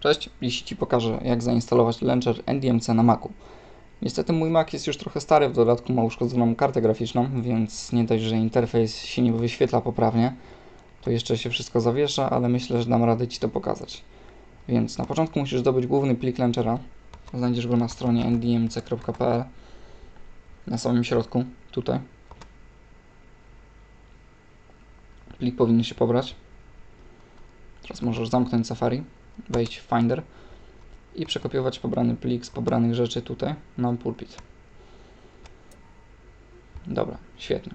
Cześć, dziś Ci pokażę jak zainstalować launcher NDMC na Macu. Niestety mój Mac jest już trochę stary, w dodatku ma uszkodzoną kartę graficzną, więc nie dość, że interfejs się nie wyświetla poprawnie, to jeszcze się wszystko zawiesza, ale myślę, że dam radę Ci to pokazać. Więc na początku musisz zdobyć główny plik launchera. Znajdziesz go na stronie ndmc.pl na samym środku, tutaj. Plik powinien się pobrać. Teraz możesz zamknąć Safari, wejść w Finder i przekopiować pobrany plik z pobranych rzeczy tutaj na pulpit. Dobra, świetnie.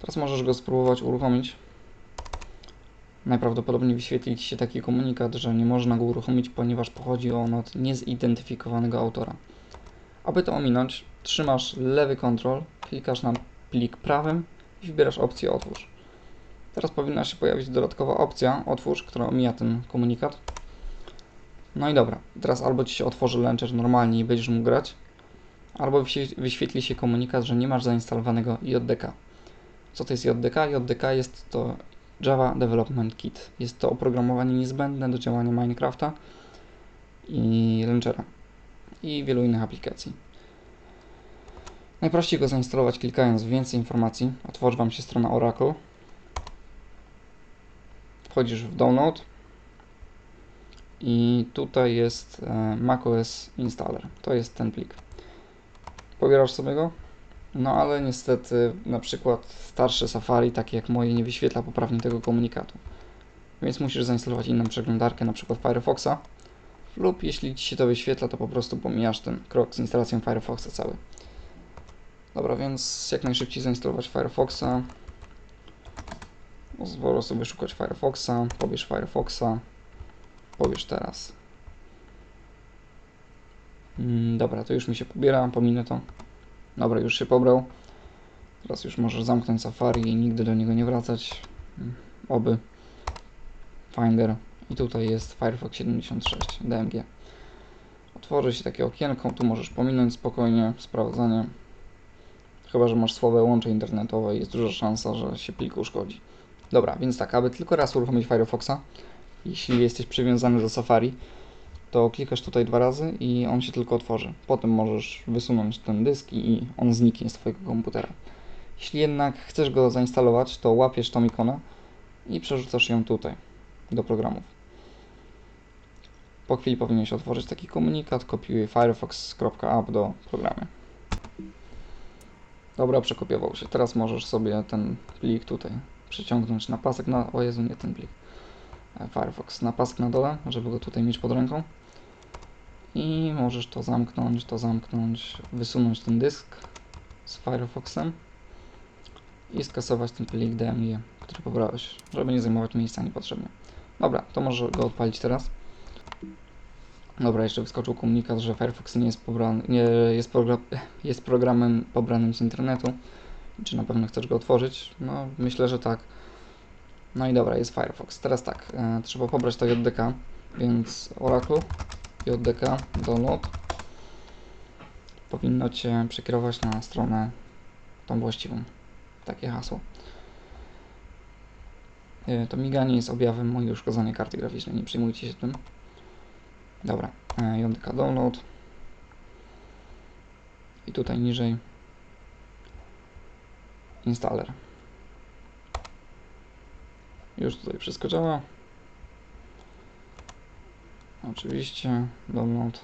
Teraz możesz go spróbować uruchomić. Najprawdopodobniej wyświetli Ci się taki komunikat, że nie można go uruchomić, ponieważ pochodzi on od niezidentyfikowanego autora. Aby to ominąć, trzymasz lewy kontrol, klikasz na plik prawym i wybierasz opcję otwórz. Teraz powinna się pojawić dodatkowa opcja otwórz, która omija ten komunikat. No i dobra, teraz albo Ci się otworzy launcher normalnie i będziesz mógł grać, albo wyświe- wyświetli się komunikat, że nie masz zainstalowanego JDK. Co to jest JDK? JDK jest to Java Development Kit. Jest to oprogramowanie niezbędne do działania Minecrafta i launchera i wielu innych aplikacji. Najprościej go zainstalować klikając w więcej informacji. Otworzy Wam się strona Oracle. Wchodzisz w download i tutaj jest e, macOS installer. To jest ten plik. Pobierasz sobie go, no ale niestety na przykład starsze Safari, takie jak moje, nie wyświetla poprawnie tego komunikatu. Więc musisz zainstalować inną przeglądarkę, na przykład Firefoxa lub jeśli Ci się to wyświetla, to po prostu pomijasz ten krok z instalacją Firefoxa cały. Dobra, więc jak najszybciej zainstalować Firefoxa. Pozwolę sobie szukać Firefoxa, pobierz Firefoxa, pobierz teraz. Mm, dobra, to już mi się pobiera, pominę to. Dobra, już się pobrał. Teraz już możesz zamknąć Safari i nigdy do niego nie wracać. Mm, Oby. Finder. I tutaj jest Firefox 76 DMG. Otworzy się takie okienko, tu możesz pominąć spokojnie sprawdzanie. Chyba, że masz słabe łącze internetowe jest duża szansa, że się plik uszkodzi. Dobra, więc tak, aby tylko raz uruchomić Firefoxa, jeśli jesteś przywiązany do Safari, to klikasz tutaj dwa razy i on się tylko otworzy. Potem możesz wysunąć ten dysk i on zniknie z Twojego komputera. Jeśli jednak chcesz go zainstalować, to łapiesz tą ikonę i przerzucasz ją tutaj, do programów. Po chwili powinien się otworzyć taki komunikat, kopiuję firefox.app do programu. Dobra, przekopiował się. Teraz możesz sobie ten plik tutaj przeciągnąć na pasek na... O Jezu, nie ten plik. E, Firefox na pasek na dole, żeby go tutaj mieć pod ręką. I możesz to zamknąć, to zamknąć, wysunąć ten dysk z Firefoxem i skasować ten plik DMG, który pobrałeś, żeby nie zajmować miejsca niepotrzebnie. Dobra, to może go odpalić teraz. Dobra, jeszcze wyskoczył komunikat, że Firefox nie jest, pobrany, nie jest, jest programem pobranym z internetu. Czy na pewno chcesz go otworzyć? No, myślę, że tak. No i dobra, jest Firefox. Teraz tak, e, trzeba pobrać to JDK, więc Oracle, JDK, download. Powinno Cię przekierować na stronę tą właściwą. Takie hasło. E, to miganie jest objawem mojej uszkodzonej karty graficznej, nie przejmujcie się tym. Dobra, e, JDK download. I tutaj niżej installer. Już tutaj wszystko. Oczywiście download.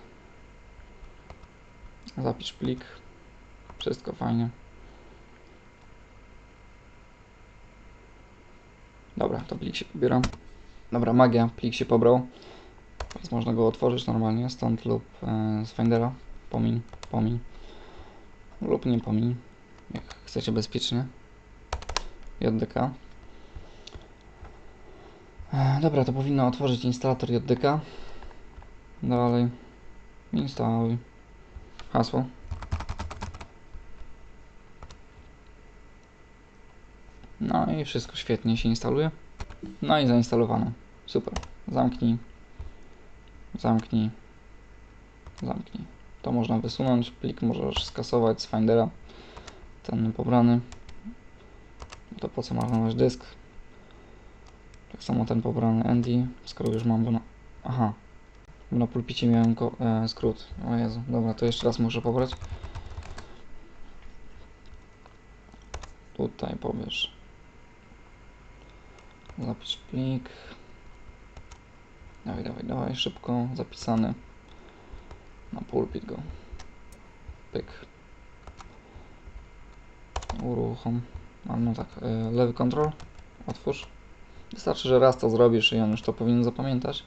Zapisz plik. Wszystko fajnie. Dobra, to plik się pobiera. Dobra, magia, plik się pobrał. Teraz można go otworzyć normalnie stąd lub e, z Findera. Pomiń, pomiń. Lub nie pomiń. Jak chcecie bezpiecznie. JDK. Dobra, to powinno otworzyć instalator JDK. Dalej. Instaluj. Hasło. No i wszystko świetnie się instaluje. No i zainstalowane. Super. Zamknij. Zamknij. Zamknij. To można wysunąć. Plik możesz skasować z Findera. Ten pobrany. To po co marnować dysk? Tak samo ten pobrany Andy, skoro już mam go na Aha. Na pulpicie miałem ko- e, skrót. O Jezu, dobra, to jeszcze raz muszę pobrać. Tutaj powiesz. Zapisz plik. Dawaj, dawaj, dawaj, szybko, zapisany. Na pulpit go. Pyk. Uruchom. No tak, e, lewy kontrol. Otwórz. Wystarczy, że raz to zrobisz i on już to powinien zapamiętać.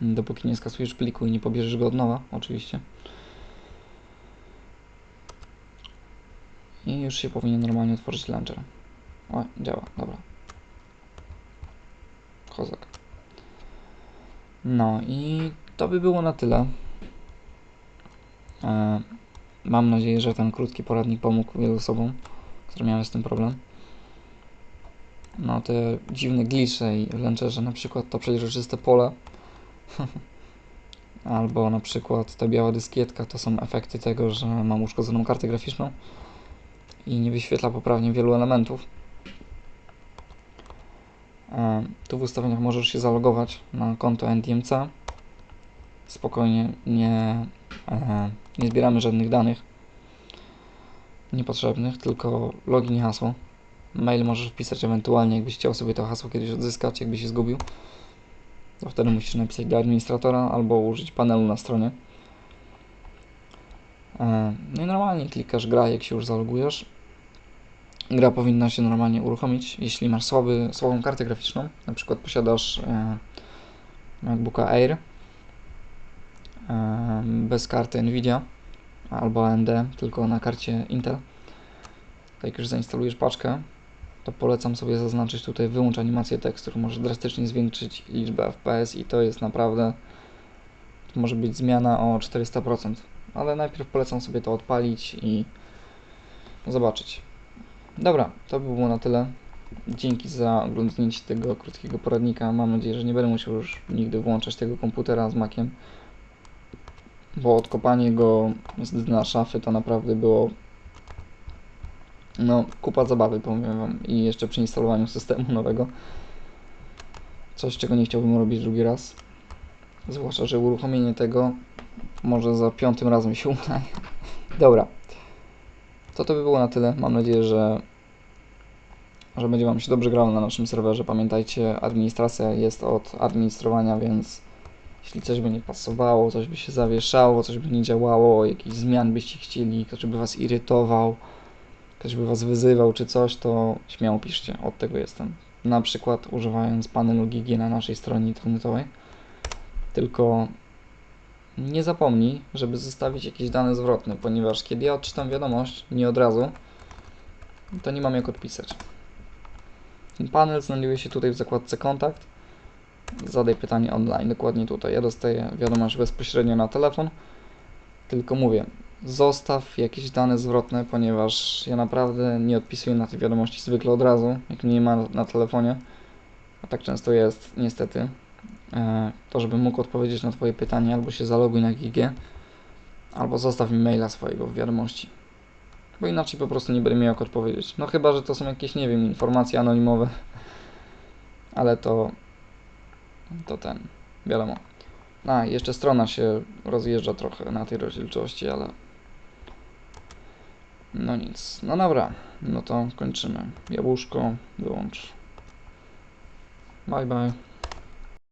Dopóki nie skasujesz pliku i nie pobierzesz go od nowa, oczywiście. I już się powinien normalnie otworzyć launcher. O, działa, dobra. Kozak. No i to by było na tyle. E, mam nadzieję, że ten krótki poradnik pomógł wielu osobom, które miały z tym problem. No te dziwne glicze i w Launcherze na przykład to przeźroczyste pole albo na przykład ta biała dyskietka to są efekty tego, że mam uszkodzoną kartę graficzną i nie wyświetla poprawnie wielu elementów. E, Tu w ustawieniach możesz się zalogować na konto NDMC. Spokojnie, nie, e, nie zbieramy żadnych danych niepotrzebnych, tylko login i hasło. Mail możesz wpisać ewentualnie, jakbyś chciał sobie to hasło kiedyś odzyskać, jakby się zgubił. To wtedy musisz napisać do administratora albo użyć panelu na stronie. E, No i normalnie klikasz gra, jak się już zalogujesz. Gra powinna się normalnie uruchomić, jeśli masz słaby, słabą kartę graficzną, na przykład posiadasz e, MacBooka Air e, bez karty Nvidia albo AMD, tylko na karcie Intel. Jak już zainstalujesz paczkę, to polecam sobie zaznaczyć tutaj wyłącz animację tekstur. Może drastycznie zwiększyć liczbę FPS i to jest naprawdę to może być zmiana o 400%. Ale najpierw polecam sobie to odpalić i zobaczyć. Dobra, to by było na tyle. Dzięki za oglądnięcie tego krótkiego poradnika. Mam nadzieję, że nie będę musiał już nigdy włączać tego komputera z Maciem. Bo odkopanie go z dna szafy to naprawdę było no, kupa zabawy, powiem wam. I jeszcze przy instalowaniu systemu nowego. Coś, czego nie chciałbym robić drugi raz. Zwłaszcza, że uruchomienie tego może za piątym razem się uda. Dobra. To to by było na tyle. Mam nadzieję, że, że będzie Wam się dobrze grało na naszym serwerze. Pamiętajcie, administracja jest od administrowania, więc jeśli coś by nie pasowało, coś by się zawieszało, coś by nie działało, jakichś zmian byście chcieli, ktoś by Was irytował, ktoś by Was wyzywał czy coś, to śmiało piszcie. Od tego jestem. Na przykład używając panelu GG na naszej stronie internetowej. Tylko nie zapomnij, żeby zostawić jakieś dane zwrotne, ponieważ kiedy ja odczytam wiadomość, nie od razu, to nie mam jak odpisać. Panel znajduje się tutaj w zakładce kontakt. Zadaj pytanie online, dokładnie tutaj. Ja dostaję wiadomość bezpośrednio na telefon, tylko mówię, zostaw jakieś dane zwrotne, ponieważ ja naprawdę nie odpisuję na te wiadomości zwykle od razu, jak mnie nie ma na telefonie, a tak często jest, niestety e, to żebym mógł odpowiedzieć na Twoje pytanie, albo się zaloguj na GG, albo zostaw mi maila swojego w wiadomości. Bo inaczej po prostu nie będę miał jak odpowiedzieć. No chyba, że to są jakieś, nie wiem, informacje anonimowe, ale to, to ten, wiadomo. A, jeszcze strona się rozjeżdża trochę na tej rozdzielczości, ale no nic. No dobra, no to kończymy. Jabłuszko, wyłącz. Bye bye.